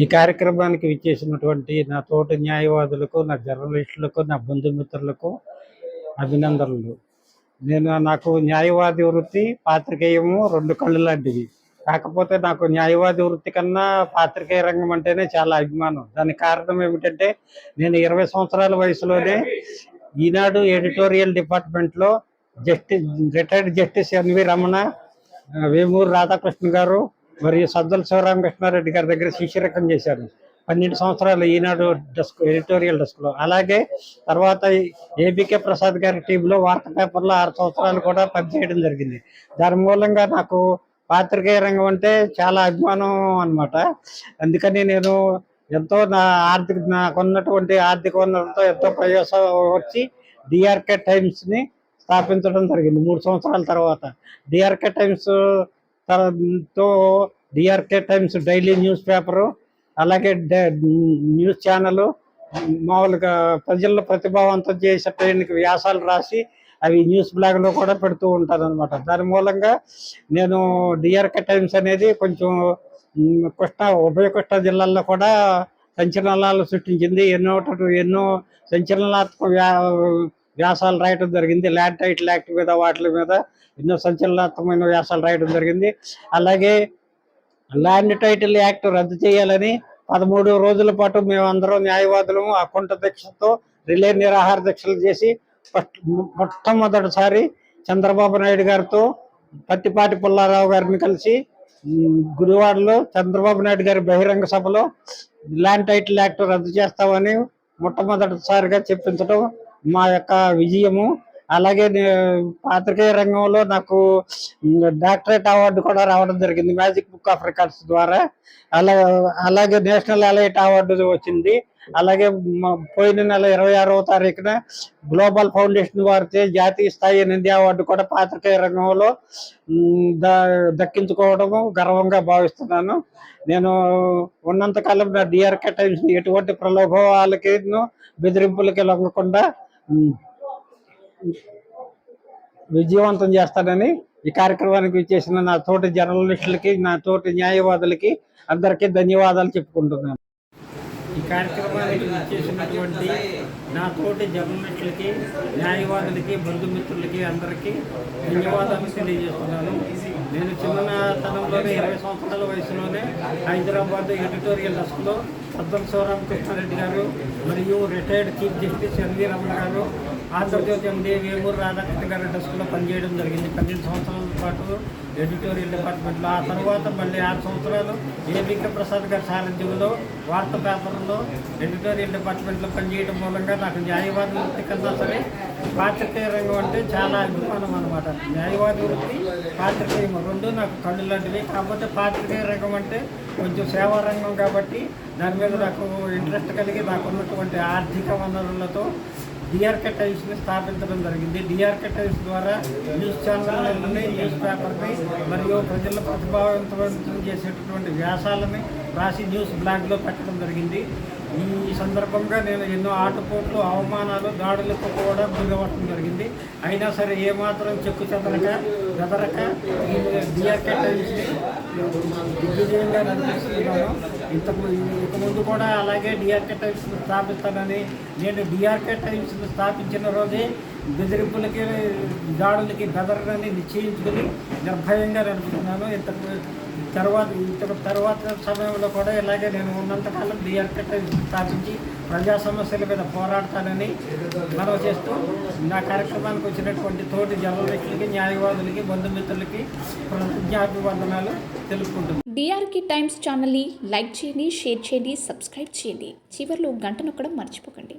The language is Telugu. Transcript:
ఈ కార్యక్రమానికి విచ్చేసినటువంటి నా తోటి న్యాయవాదులకు నా జర్నలిస్టులకు నా బంధుమిత్రులకు అభినందనలు. నేను నాకు న్యాయవాది వృత్తి పాత్రికేయము రెండు కళ్ళు లాంటివి. కాకపోతే నాకు న్యాయవాది వృత్తి కన్నా పాత్రికేయ రంగం అంటేనే చాలా అభిమానం. దానికి కారణం ఏమిటంటే నేను ఇరవై సంవత్సరాల వయసులోనే ఈనాడు ఎడిటోరియల్ డిపార్ట్మెంట్లో justice retired justice NV Ramana Vemuru Radhakrishna గారు మరియు సద్దల శివరామకృష్ణారెడ్డి గారి దగ్గర శిష్యరకం చేశారు. పన్నెండు సంవత్సరాలు ఈనాడు డెస్క్ ఎడిటోరియల్ డెస్క్లో. అలాగే తర్వాత ఏబికే ప్రసాద్ గారి టీంలో వార్తా పేపర్లో ఆరు సంవత్సరాలు కూడా పనిచేయడం జరిగింది. దాని మూలంగా నాకు పాత్రికేయ రంగం అంటే చాలా అభిమానం అన్నమాట. అందుకని నేను ఎంతో నా ఆర్థిక నాకున్నటువంటి ఆర్థిక వనరులతో ఎంతో ప్రయోజనం వచ్చి డిఆర్కే టైమ్స్ని స్థాపించడం జరిగింది. మూడు సంవత్సరాల తర్వాత DRK టైమ్స్తో DRK Times daily news paper అలాగే న్యూస్ ఛానల్ మామూలుగా ప్రజల్లో ప్రతిభావంతం చేసేటానికి వ్యాసాలు రాసి అవి న్యూస్ బ్లాగ్లో కూడా పెడుతూ ఉంటాను అనమాట దాని మూలంగా నేను డిఆర్కే టైమ్స్ అనేది కొంచెం కృష్ణా ఉభయ కృష్ణా జిల్లాల్లో కూడా సంచలనాలు సృష్టించింది. ఎన్నో ఎన్నో సంచలనాత్మక వ్యా వ్యాసాలు రాయటం జరిగింది. ల్యాండ్ టైటిల్ యాక్ట్ మీద వాటి మీద ఎన్నో సంచలనాత్మకమైన వ్యాసాలు రాయడం జరిగింది. అలాగే ల్యాండ్ టైటిల్ యాక్ట్ రద్దు చేయాలని పదమూడు రోజుల పాటు మేమందరం న్యాయవాదులము అకుంఠ దీక్షతో రిలే నిరాహార దీక్షలు చేసి మొట్టమొదటిసారి చంద్రబాబు నాయుడు గారితో పత్తిపాటి పుల్లారావు గారిని కలిసి గురువాడలో చంద్రబాబు నాయుడు గారి బహిరంగ సభలో ల్యాండ్ టైటిల్ యాక్ట్ రద్దు చేస్తామని మొట్టమొదటిసారిగా చెప్పించడం మా యొక్క విజయము. అలాగే నే- పాత్రికేయ రంగంలో నాకు డాక్టరేట్ అవార్డు కూడా రావడం జరిగింది. మ్యాజిక్ బుక్ ఆఫ్ రికార్డ్స్ ద్వారా. అలా అలాగే నేషనల్ అలైట్ అవార్డు వచ్చింది. అలాగే పోయిన నెల ఇరవై ఆరవ తారీఖున గ్లోబల్ ఫౌండేషన్ వారిచే జాతీయ స్థాయి నింది అవార్డు కూడా పాత్రికేయ రంగంలో దక్కించుకోవడము గర్వంగా భావిస్తున్నాను. నేను ఉన్నంతకాలం నా డిఆర్కే టైమ్స్ ఎటువంటి ప్రలోభాలకి బెదిరింపులకి లొంగకుండా విజయవంతం చేస్తానని ఈ కార్యక్రమానికి చేసిన నా తోటి జర్నలిస్టులకి నా తోటి న్యాయవాదులకి అందరికీ ధన్యవాదాలు చెప్పుకుంటున్నాను. ఈ కార్యక్రమానికి చేసినటువంటి నా తోటి జర్నలిస్టులకి న్యాయవాదులకి బంధుమిత్రులకి అందరికీ ధన్యవాదాలు తెలియజేస్తున్నాను. నేను చిన్నతనంలోనే ఇరవై సంవత్సరాల వయసులోనే హైదరాబాద్ ఎడిటోరియల్ డెస్క్లో సద్దం శివరామకృష్ణారెడ్డి గారు మరియు retired chief justice NV Ramana గారు. ఆంధ్రజ్యోతి ఎండి వేమూరు రాధాకృష్ణ గారి డెస్క్లో పనిచేయడం జరిగింది. పన్నెండు సంవత్సరాల పాటు ఎడిటోరియల్ డిపార్ట్మెంట్లో. ఆ తర్వాత మళ్ళీ ఆరు సంవత్సరాలు ఏవికే ప్రసాద్ గారి సారథ్యంలో వార్తా పేపర్లో ఎడిటోరియల్ డిపార్ట్మెంట్లో పనిచేయడం మూలంగా నాకు న్యాయవాది వృత్తి కన్నా సరే పాత్రికేయ రంగం అంటే చాలా అభిమానం అనమాట న్యాయవాది వృత్తి పాత్రికేయం రెండు నాకు కళ్ళు లాంటివి. కాకపోతే పాత్రికేయ రంగం అంటే కొంచెం సేవా రంగం కాబట్టి దాని మీద నాకు ఇంట్రెస్ట్ కలిగి నాకు ఉన్నటువంటి ఆర్థిక వనరులతో డిఆర్కే టైమ్స్ని స్థాపించడం జరిగింది. డిఆర్కే టైమ్స్ ద్వారా న్యూస్ ఛానళ్ళని న్యూస్ పేపర్ని మరియు ప్రజల ప్రతిభావంతం చేసేటటువంటి వ్యాసాలని రాసి న్యూస్ బ్లాగ్లో పెట్టడం జరిగింది. ఈ సందర్భంగా నేను ఎన్నో ఆటపోట్లు అవమానాలు దాడులకు కూడా గురవటం జరిగింది. అయినా సరే ఏమాత్రం చెక్కు చెదరక బెదరక డిఆర్కే దిగ్విజయంగా నడిపిస్తున్నాను. ఇంతకు ఇంతకుముందు కూడా అలాగే డిఆర్కే టైమ్స్ని స్థాపిస్తానని నేను డిఆర్కే టైమ్స్ని స్థాపించిన రోజే బెదిరింపులకి దాడులకి బెదరని నిశ్చయించుకుని నిర్భయంగా నడుపుతున్నాను. ఇంతకు తర్వాత తర్వాత సమయంలో కూడా ఇలాగే నేను ఉన్నంతకాలం డిఆర్కే స్థాపించి ప్రజా సమస్యల మీద పోరాడతానని మనం చేస్తూ నా కార్యక్రమానికి వచ్చినటువంటి తోటి జర్నలిస్టులకి న్యాయవాదులకి బంధుమిత్రులకి ప్రజ్ఞాభివందనాలు తెలుపుకుంటుంది డిఆర్కే టైమ్స్ ఛానల్ని లైక్ చేయండి షేర్ చేయండి సబ్స్క్రైబ్ చేయండి. చివరిలో గంట నొక్కడం మర్చిపోకండి.